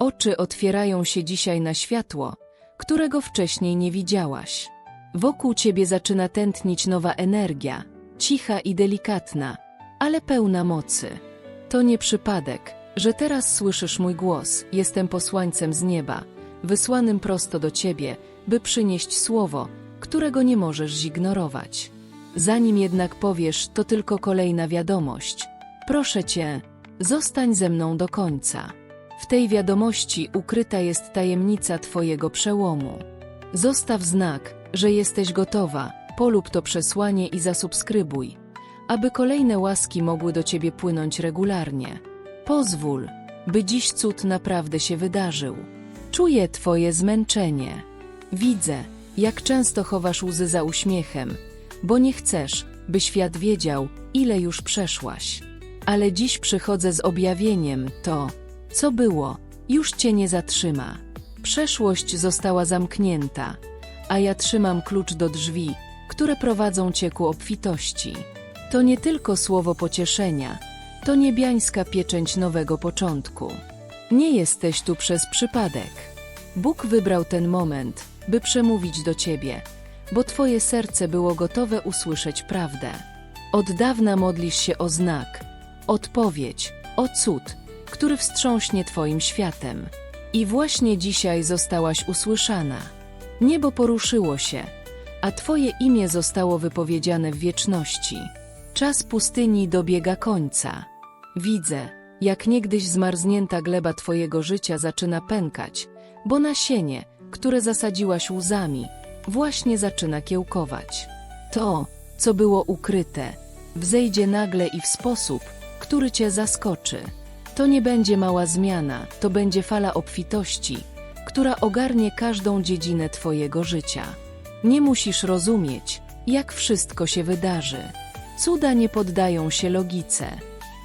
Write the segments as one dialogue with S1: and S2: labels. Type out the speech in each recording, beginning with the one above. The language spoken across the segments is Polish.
S1: Oczy otwierają się dzisiaj na światło, którego wcześniej nie widziałaś. Wokół ciebie zaczyna tętnić nowa energia, cicha i delikatna, ale pełna mocy. To nie przypadek, że teraz słyszysz mój głos. Jestem posłańcem z nieba, wysłanym prosto do ciebie, by przynieść słowo, którego nie możesz zignorować. Zanim jednak powiesz, to tylko kolejna wiadomość. Proszę cię, zostań ze mną do końca. W tej wiadomości ukryta jest tajemnica Twojego przełomu. Zostaw znak, że jesteś gotowa, polub to przesłanie i zasubskrybuj, aby kolejne łaski mogły do Ciebie płynąć regularnie. Pozwól, by dziś cud naprawdę się wydarzył. Czuję Twoje zmęczenie. Widzę, jak często chowasz łzy za uśmiechem, bo nie chcesz, by świat wiedział, ile już przeszłaś. Ale dziś przychodzę z objawieniem, to, co było, już cię nie zatrzyma. Przeszłość została zamknięta, a ja trzymam klucz do drzwi, które prowadzą cię ku obfitości. To nie tylko słowo pocieszenia, to niebiańska pieczęć nowego początku. Nie jesteś tu przez przypadek. Bóg wybrał ten moment, by przemówić do ciebie, bo twoje serce było gotowe usłyszeć prawdę. Od dawna modlisz się o znak, odpowiedź, o cud, który wstrząśnie Twoim światem. I właśnie dzisiaj zostałaś usłyszana. Niebo poruszyło się, a Twoje imię zostało wypowiedziane w wieczności. Czas pustyni dobiega końca. Widzę, jak niegdyś zmarznięta gleba Twojego życia zaczyna pękać, bo nasienie, które zasadziłaś łzami, właśnie zaczyna kiełkować. To, co było ukryte, wzejdzie nagle i w sposób, który Cię zaskoczy. To nie będzie mała zmiana, to będzie fala obfitości, która ogarnie każdą dziedzinę Twojego życia. Nie musisz rozumieć, jak wszystko się wydarzy. Cuda nie poddają się logice.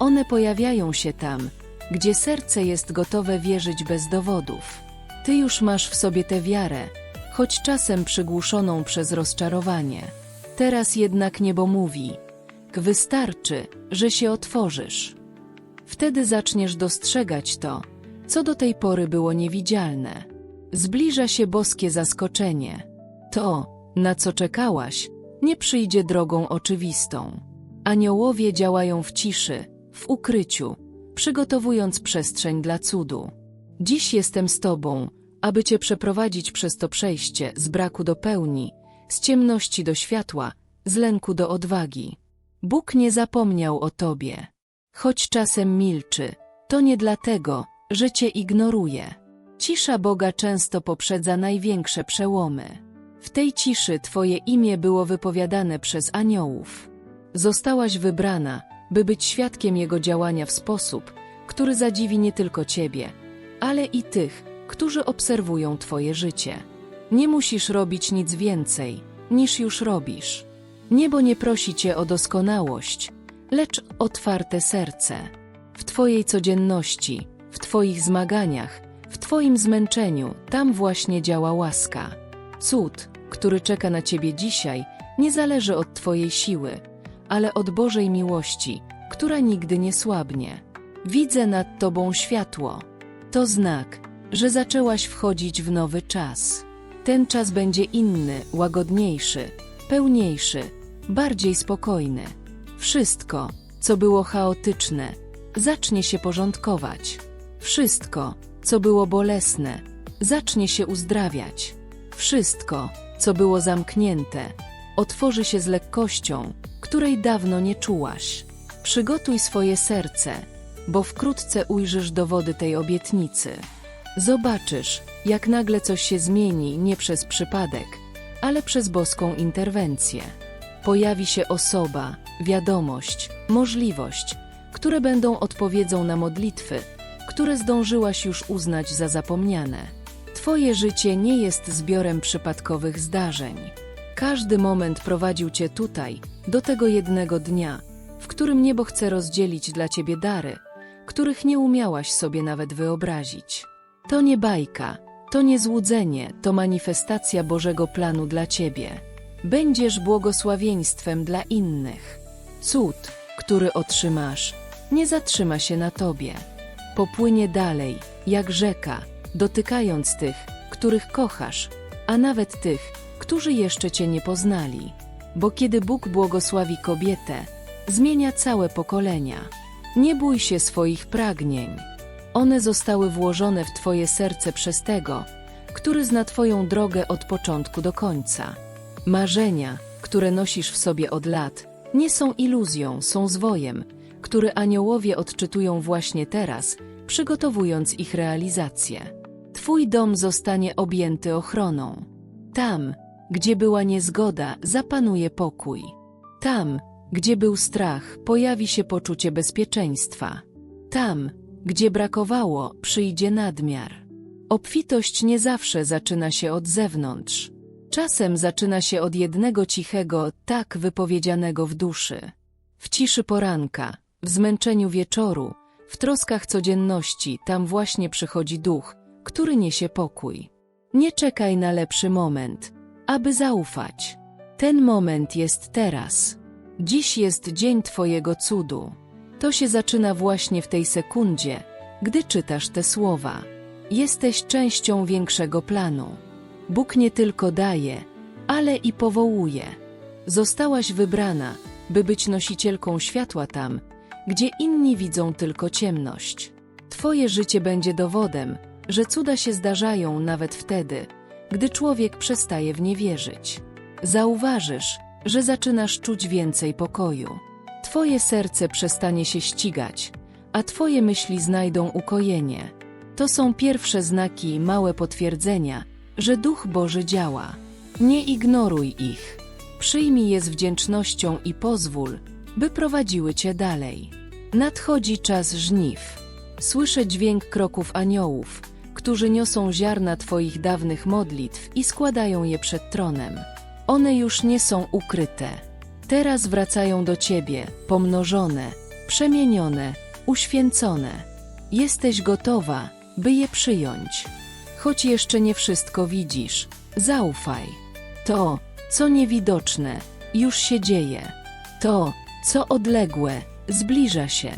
S1: One pojawiają się tam, gdzie serce jest gotowe wierzyć bez dowodów. Ty już masz w sobie tę wiarę, choć czasem przygłuszoną przez rozczarowanie. Teraz jednak niebo mówi: Wystarczy, że się otworzysz. Wtedy zaczniesz dostrzegać to, co do tej pory było niewidzialne. Zbliża się boskie zaskoczenie. To, na co czekałaś, nie przyjdzie drogą oczywistą. Aniołowie działają w ciszy, w ukryciu, przygotowując przestrzeń dla cudu. Dziś jestem z Tobą, aby Cię przeprowadzić przez to przejście z braku do pełni, z ciemności do światła, z lęku do odwagi. Bóg nie zapomniał o Tobie. Choć czasem milczy, to nie dlatego, że Cię ignoruje. Cisza Boga często poprzedza największe przełomy. W tej ciszy Twoje imię było wypowiadane przez aniołów. Zostałaś wybrana, by być świadkiem Jego działania w sposób, który zadziwi nie tylko Ciebie, ale i tych, którzy obserwują Twoje życie. Nie musisz robić nic więcej, niż już robisz. Niebo nie prosi Cię o doskonałość, lecz otwarte serce. W Twojej codzienności, w Twoich zmaganiach, w Twoim zmęczeniu, tam właśnie działa łaska. Cud, który czeka na Ciebie dzisiaj, nie zależy od Twojej siły, ale od Bożej miłości, która nigdy nie słabnie. Widzę nad Tobą światło. To znak, że zaczęłaś wchodzić w nowy czas. Ten czas będzie inny, łagodniejszy, pełniejszy, bardziej spokojny. Wszystko, co było chaotyczne, zacznie się porządkować. Wszystko, co było bolesne, zacznie się uzdrawiać. Wszystko, co było zamknięte, otworzy się z lekkością, której dawno nie czułaś. Przygotuj swoje serce, bo wkrótce ujrzysz dowody tej obietnicy. Zobaczysz, jak nagle coś się zmieni nie przez przypadek, ale przez boską interwencję. Pojawi się osoba, wiadomość, możliwość, które będą odpowiedzią na modlitwy, które zdążyłaś już uznać za zapomniane. Twoje życie nie jest zbiorem przypadkowych zdarzeń. Każdy moment prowadził cię tutaj, do tego jednego dnia, w którym niebo chce rozdzielić dla ciebie dary, których nie umiałaś sobie nawet wyobrazić. To nie bajka, to nie złudzenie, to manifestacja Bożego planu dla ciebie. Będziesz błogosławieństwem dla innych. Cud, który otrzymasz, nie zatrzyma się na tobie. popłynie dalej, jak rzeka, dotykając tych, których kochasz, a nawet tych, którzy jeszcze cię nie poznali. Bo kiedy Bóg błogosławi kobietę, zmienia całe pokolenia. Nie bój się swoich pragnień. One zostały włożone w Twoje serce przez tego, który zna Twoją drogę od początku do końca. Marzenia, które nosisz w sobie od lat, nie są iluzją, są zwojem, który aniołowie odczytują właśnie teraz, przygotowując ich realizację. Twój dom zostanie objęty ochroną. Tam, gdzie była niezgoda, zapanuje pokój. Tam, gdzie był strach, pojawi się poczucie bezpieczeństwa. Tam, gdzie brakowało, przyjdzie nadmiar. Obfitość nie zawsze zaczyna się od zewnątrz. Czasem zaczyna się od jednego cichego, tak wypowiedzianego w duszy. W ciszy poranka, w zmęczeniu wieczoru, w troskach codzienności, tam właśnie przychodzi duch, który niesie pokój. Nie czekaj na lepszy moment, aby zaufać. Ten moment jest teraz. Dziś jest dzień Twojego cudu. To się zaczyna właśnie w tej sekundzie, gdy czytasz te słowa. Jesteś częścią większego planu. Bóg nie tylko daje, ale i powołuje. Zostałaś wybrana, by być nosicielką światła tam, gdzie inni widzą tylko ciemność. Twoje życie będzie dowodem, że cuda się zdarzają nawet wtedy, gdy człowiek przestaje w nie wierzyć. Zauważysz, że zaczynasz czuć więcej pokoju. Twoje serce przestanie się ścigać, a Twoje myśli znajdą ukojenie. To są pierwsze znaki i małe potwierdzenia, że Duch Boży działa. Nie ignoruj ich. Przyjmij je z wdzięcznością i pozwól, by prowadziły Cię dalej. Nadchodzi czas żniw. Słyszę dźwięk kroków aniołów, którzy niosą ziarna Twoich dawnych modlitw i składają je przed tronem. One już nie są ukryte. Teraz wracają do Ciebie, pomnożone, przemienione, uświęcone. Jesteś gotowa, by je przyjąć. Choć jeszcze nie wszystko widzisz, zaufaj. To, co niewidoczne, już się dzieje. To, co odległe, zbliża się.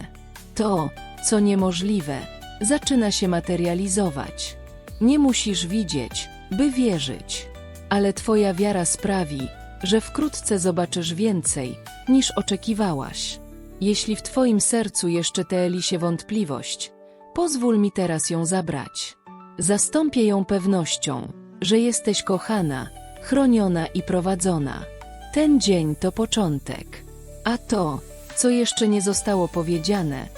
S1: To, co niemożliwe, zaczyna się materializować. Nie musisz widzieć, by wierzyć, ale Twoja wiara sprawi, że wkrótce zobaczysz więcej, niż oczekiwałaś. Jeśli w Twoim sercu jeszcze teeli się wątpliwość, pozwól mi teraz ją zabrać. Zastąpię ją pewnością, że jesteś kochana, chroniona i prowadzona. Ten dzień to początek. A to, co jeszcze nie zostało powiedziane,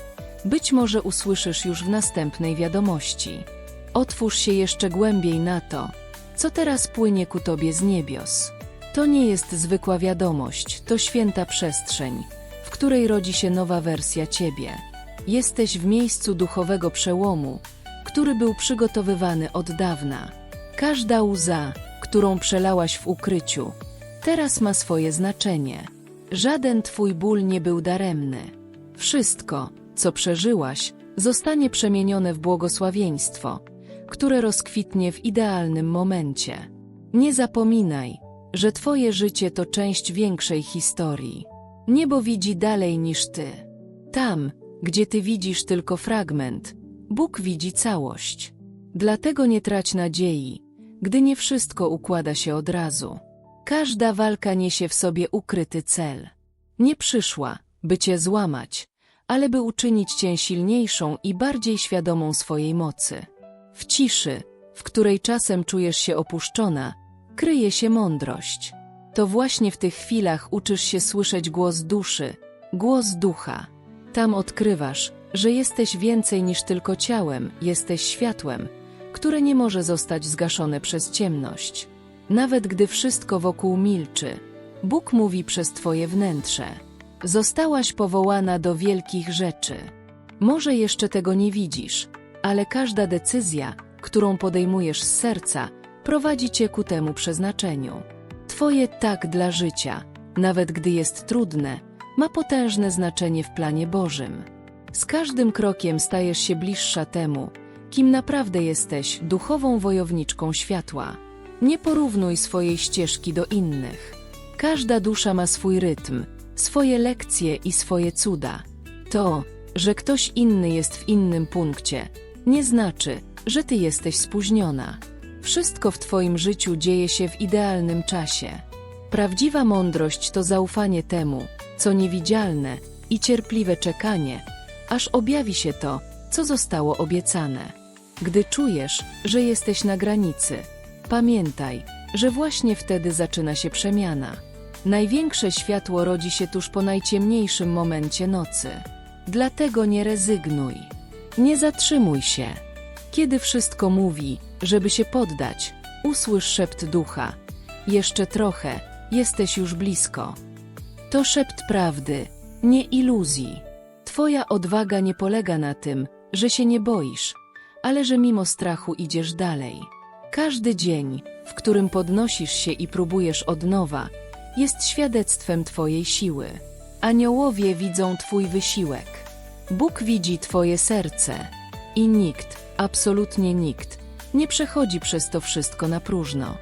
S1: być może usłyszysz już w następnej wiadomości. Otwórz się jeszcze głębiej na to, co teraz płynie ku Tobie z niebios. To nie jest zwykła wiadomość, to święta przestrzeń, w której rodzi się nowa wersja Ciebie. Jesteś w miejscu duchowego przełomu, który był przygotowywany od dawna. Każda łza, którą przelałaś w ukryciu, teraz ma swoje znaczenie. Żaden Twój ból nie był daremny. Wszystko, co przeżyłaś, zostanie przemienione w błogosławieństwo, które rozkwitnie w idealnym momencie. Nie zapominaj, że Twoje życie to część większej historii. Niebo widzi dalej niż Ty. Tam, gdzie Ty widzisz tylko fragment, Bóg widzi całość. Dlatego nie trać nadziei, gdy nie wszystko układa się od razu. Każda walka niesie w sobie ukryty cel. Nie przyszła, by Cię złamać, ale by uczynić Cię silniejszą i bardziej świadomą swojej mocy. W ciszy, w której czasem czujesz się opuszczona, kryje się mądrość. To właśnie w tych chwilach uczysz się słyszeć głos duszy, głos ducha. Tam odkrywasz, że jesteś więcej niż tylko ciałem, jesteś światłem, które nie może zostać zgaszone przez ciemność. Nawet gdy wszystko wokół milczy, Bóg mówi przez Twoje wnętrze. Zostałaś powołana do wielkich rzeczy. Może jeszcze tego nie widzisz, ale każda decyzja, którą podejmujesz z serca, prowadzi cię ku temu przeznaczeniu. Twoje tak dla życia, nawet gdy jest trudne, ma potężne znaczenie w planie Bożym. Z każdym krokiem stajesz się bliższa temu, kim naprawdę jesteś, duchową wojowniczką światła. Nie porównuj swojej ścieżki do innych. Każda dusza ma swój rytm, swoje lekcje i swoje cuda. To, że ktoś inny jest w innym punkcie, nie znaczy, że ty jesteś spóźniona. Wszystko w twoim życiu dzieje się w idealnym czasie. Prawdziwa mądrość to zaufanie temu, co niewidzialne i cierpliwe czekanie, aż objawi się to, co zostało obiecane. Gdy czujesz, że jesteś na granicy, pamiętaj, że właśnie wtedy zaczyna się przemiana. Największe światło rodzi się tuż po najciemniejszym momencie nocy. Dlatego nie rezygnuj. Nie zatrzymuj się. Kiedy wszystko mówi, żeby się poddać, usłysz szept ducha. Jeszcze trochę, jesteś już blisko. To szept prawdy, nie iluzji. Twoja odwaga nie polega na tym, że się nie boisz, ale że mimo strachu idziesz dalej. Każdy dzień, w którym podnosisz się i próbujesz od nowa, jest świadectwem Twojej siły. Aniołowie widzą Twój wysiłek. Bóg widzi Twoje serce. I nikt, absolutnie nikt, nie przechodzi przez to wszystko na próżno.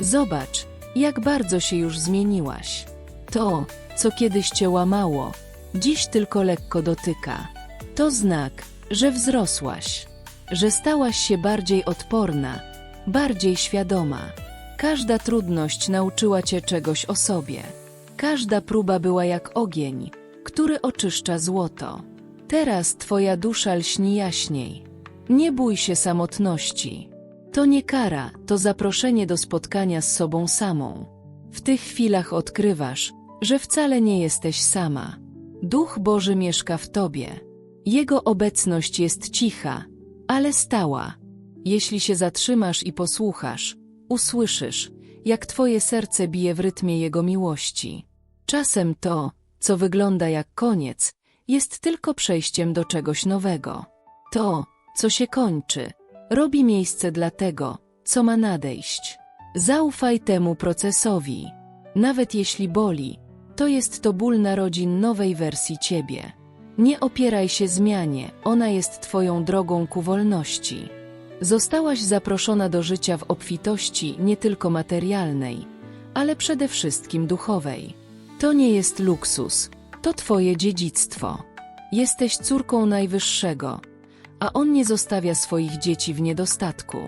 S1: Zobacz, jak bardzo się już zmieniłaś. To, co kiedyś Cię łamało, dziś tylko lekko dotyka. To znak, że wzrosłaś, że stałaś się bardziej odporna, bardziej świadoma. Każda trudność nauczyła cię czegoś o sobie. Każda próba była jak ogień, który oczyszcza złoto. Teraz twoja dusza lśni jaśniej. Nie bój się samotności. To nie kara, to zaproszenie do spotkania z sobą samą. W tych chwilach odkrywasz, że wcale nie jesteś sama. Duch Boży mieszka w tobie. Jego obecność jest cicha, ale stała. Jeśli się zatrzymasz i posłuchasz, usłyszysz, jak twoje serce bije w rytmie Jego miłości. Czasem to, co wygląda jak koniec, jest tylko przejściem do czegoś nowego. To, co się kończy, robi miejsce dla tego, co ma nadejść. Zaufaj temu procesowi. Nawet jeśli boli, to jest to ból narodzin nowej wersji ciebie. Nie opieraj się zmianie, ona jest twoją drogą ku wolności. Zostałaś zaproszona do życia w obfitości nie tylko materialnej, ale przede wszystkim duchowej. To nie jest luksus, to twoje dziedzictwo. Jesteś córką Najwyższego, a On nie zostawia swoich dzieci w niedostatku.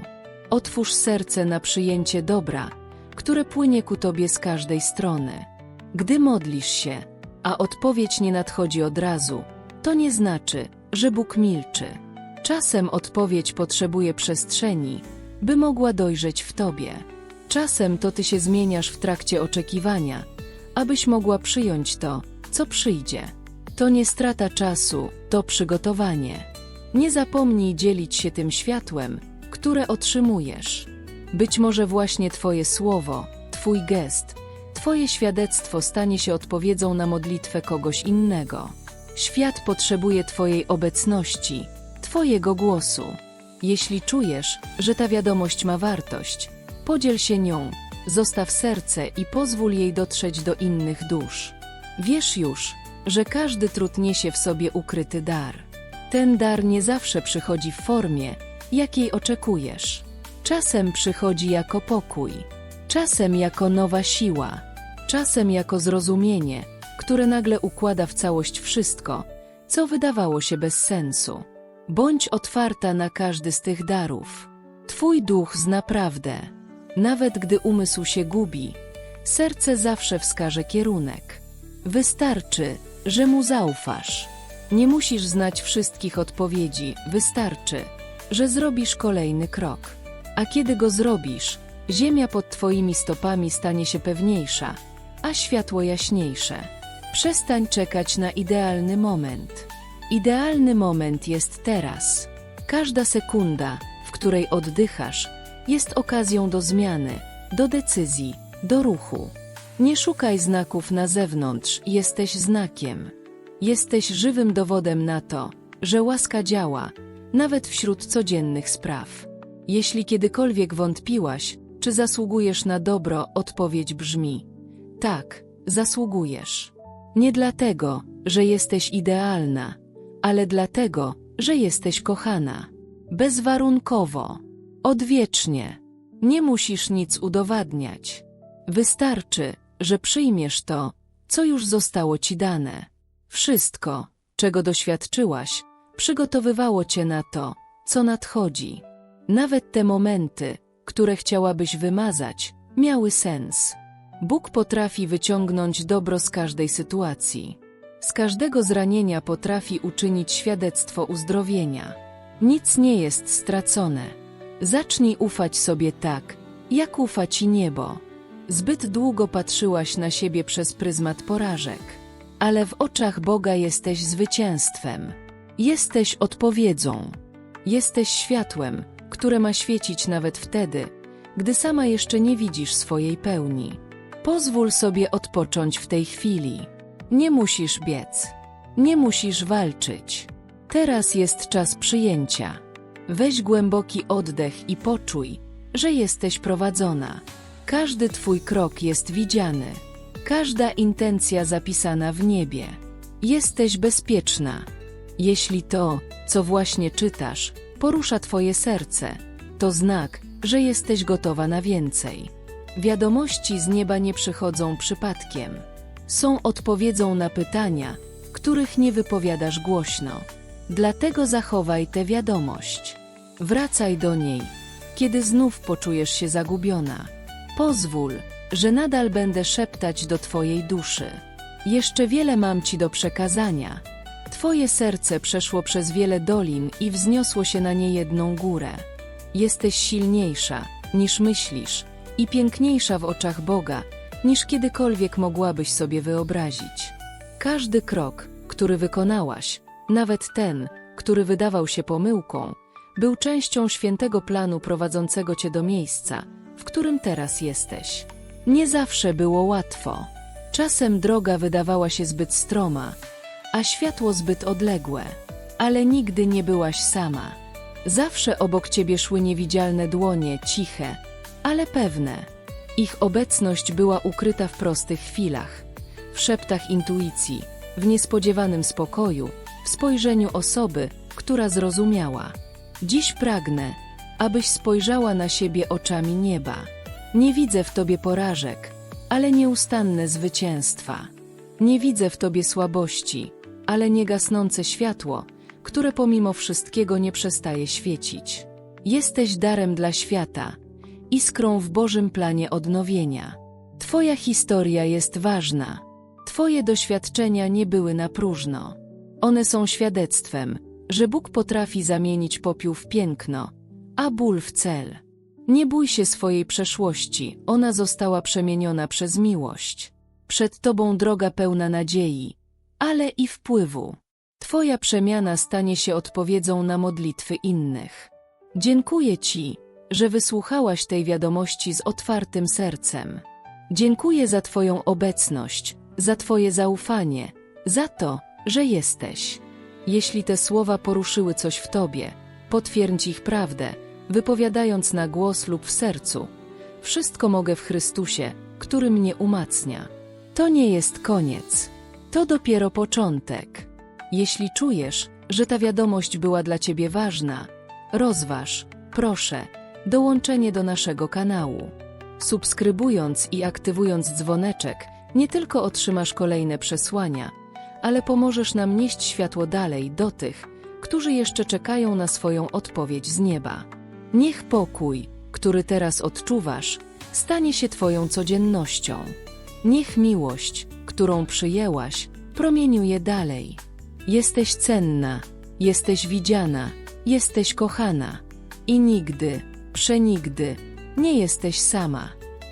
S1: Otwórz serce na przyjęcie dobra, które płynie ku tobie z każdej strony. Gdy modlisz się, a odpowiedź nie nadchodzi od razu, to nie znaczy, że Bóg milczy. Czasem odpowiedź potrzebuje przestrzeni, by mogła dojrzeć w tobie. Czasem to ty się zmieniasz w trakcie oczekiwania, abyś mogła przyjąć to, co przyjdzie. To nie strata czasu, to przygotowanie. Nie zapomnij dzielić się tym światłem, które otrzymujesz. Być może właśnie Twoje słowo, Twój gest, Twoje świadectwo stanie się odpowiedzią na modlitwę kogoś innego. Świat potrzebuje Twojej obecności, Twojego głosu. Jeśli czujesz, że ta wiadomość ma wartość, podziel się nią, zostaw serce i pozwól jej dotrzeć do innych dusz. Wiesz już, że każdy trud niesie w sobie ukryty dar. Ten dar nie zawsze przychodzi w formie, jakiej oczekujesz. Czasem przychodzi jako pokój, czasem jako nowa siła, czasem jako zrozumienie, które nagle układa w całość wszystko, co wydawało się bez sensu. Bądź otwarta na każdy z tych darów. Twój duch zna prawdę. Nawet gdy umysł się gubi, serce zawsze wskaże kierunek. Wystarczy, że mu zaufasz. Nie musisz znać wszystkich odpowiedzi, wystarczy, że zrobisz kolejny krok. A kiedy go zrobisz, ziemia pod twoimi stopami stanie się pewniejsza, a światło jaśniejsze. Przestań czekać na idealny moment. Idealny moment jest teraz. Każda sekunda, w której oddychasz, jest okazją do zmiany, do decyzji, do ruchu. Nie szukaj znaków na zewnątrz, jesteś znakiem. Jesteś żywym dowodem na to, że łaska działa, nawet wśród codziennych spraw. Jeśli kiedykolwiek wątpiłaś, czy zasługujesz na dobro, odpowiedź brzmi: tak, zasługujesz. Nie dlatego, że jesteś idealna, ale dlatego, że jesteś kochana. Bezwarunkowo. Odwiecznie. Nie musisz nic udowadniać. Wystarczy, że przyjmiesz to, co już zostało ci dane. Wszystko, czego doświadczyłaś, przygotowywało cię na to, co nadchodzi. Nawet te momenty, które chciałabyś wymazać, miały sens. Bóg potrafi wyciągnąć dobro z każdej sytuacji. Z każdego zranienia potrafi uczynić świadectwo uzdrowienia. Nic nie jest stracone. Zacznij ufać sobie tak, jak ufa ci niebo. Zbyt długo patrzyłaś na siebie przez pryzmat porażek, ale w oczach Boga jesteś zwycięstwem. Jesteś odpowiedzią. Jesteś światłem, które ma świecić nawet wtedy, gdy sama jeszcze nie widzisz swojej pełni. Pozwól sobie odpocząć w tej chwili. Nie musisz biec. Nie musisz walczyć. Teraz jest czas przyjęcia. Weź głęboki oddech i poczuj, że jesteś prowadzona. Każdy Twój krok jest widziany. Każda intencja zapisana w niebie. Jesteś bezpieczna. Jeśli to, co właśnie czytasz, porusza Twoje serce, to znak, że jesteś gotowa na więcej. Wiadomości z nieba nie przychodzą przypadkiem. Są odpowiedzią na pytania, których nie wypowiadasz głośno. Dlatego zachowaj tę wiadomość. Wracaj do niej, kiedy znów poczujesz się zagubiona. Pozwól, że nadal będę szeptać do Twojej duszy. Jeszcze wiele mam Ci do przekazania. Twoje serce przeszło przez wiele dolin i wzniosło się na niejedną górę. Jesteś silniejsza, niż myślisz, i piękniejsza w oczach Boga, niż kiedykolwiek mogłabyś sobie wyobrazić. Każdy krok, który wykonałaś, nawet ten, który wydawał się pomyłką, był częścią świętego planu prowadzącego cię do miejsca, w którym teraz jesteś. Nie zawsze było łatwo. Czasem droga wydawała się zbyt stroma, a światło zbyt odległe, ale nigdy nie byłaś sama. Zawsze obok ciebie szły niewidzialne dłonie, ciche, ale pewne. Ich obecność była ukryta w prostych chwilach, w szeptach intuicji, w niespodziewanym spokoju, w spojrzeniu osoby, która zrozumiała. Dziś pragnę, abyś spojrzała na siebie oczami nieba. Nie widzę w tobie porażek, ale nieustanne zwycięstwa. Nie widzę w tobie słabości, ale niegasnące światło, które pomimo wszystkiego nie przestaje świecić. Jesteś darem dla świata, iskrą w Bożym planie odnowienia. Twoja historia jest ważna. Twoje doświadczenia nie były na próżno. One są świadectwem, że Bóg potrafi zamienić popiół w piękno, a ból w cel. Nie bój się swojej przeszłości, ona została przemieniona przez miłość. Przed Tobą droga pełna nadziei, ale i wpływu. Twoja przemiana stanie się odpowiedzią na modlitwy innych. Dziękuję Ci, że wysłuchałaś tej wiadomości z otwartym sercem. Dziękuję za Twoją obecność, za Twoje zaufanie, za to, że jesteś. Jeśli te słowa poruszyły coś w Tobie, potwierdź ich prawdę, wypowiadając na głos lub w sercu. Wszystko mogę w Chrystusie, który mnie umacnia. To nie jest koniec. To dopiero początek. Jeśli czujesz, że ta wiadomość była dla Ciebie ważna, rozważ, proszę, dołączenie do naszego kanału. Subskrybując i aktywując dzwoneczek, nie tylko otrzymasz kolejne przesłania, ale pomożesz nam nieść światło dalej do tych, którzy jeszcze czekają na swoją odpowiedź z nieba. Niech pokój, który teraz odczuwasz, stanie się Twoją codziennością. Niech miłość, którą przyjęłaś, promieniuje dalej. Jesteś cenna, jesteś widziana, jesteś kochana i nigdy, przenigdy nie jesteś sama.